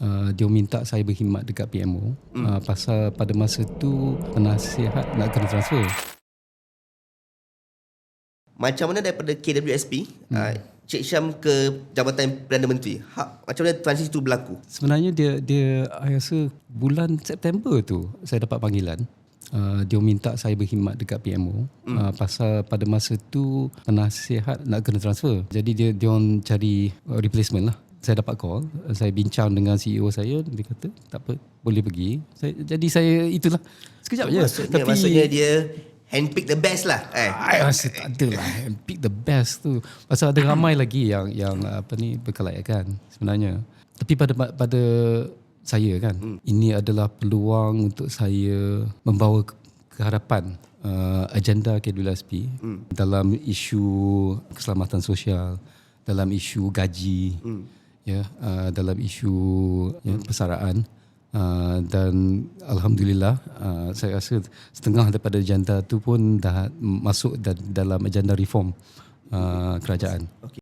Uh, dia minta saya berkhidmat dekat PMO hmm. uh, pasal pada masa tu penasihat nak kena transfer. Macam mana daripada KWSP, hmm. uh, Cik Syam ke Jabatan Perdana Menteri? Ha, macam mana transisi itu berlaku? Sebenarnya dia dia saya rasa bulan September tu saya dapat panggilan. Uh, dia minta saya berkhidmat dekat PMO hmm. uh, pasal pada masa tu penasihat nak kena transfer. Jadi dia dia orang cari uh, replacement lah saya dapat call saya bincang dengan CEO saya dia kata tak apa boleh pergi. Saya, jadi saya itulah. Sekejap je. maksudnya, tapi maksudnya dia handpick the best lah eh. Rasa tak ada lah. Handpick the best tu. Pasal ada ramai lagi yang yang apa ni berkelayakan sebenarnya. Tapi pada pada saya kan hmm. ini adalah peluang untuk saya membawa ke hadapan uh, agenda KWSP hmm. dalam isu keselamatan sosial dalam isu gaji hmm ya uh, dalam isu ya, persaraan uh, dan alhamdulillah uh, saya rasa setengah daripada agenda tu pun dah masuk dalam agenda reform uh, kerajaan. Okay.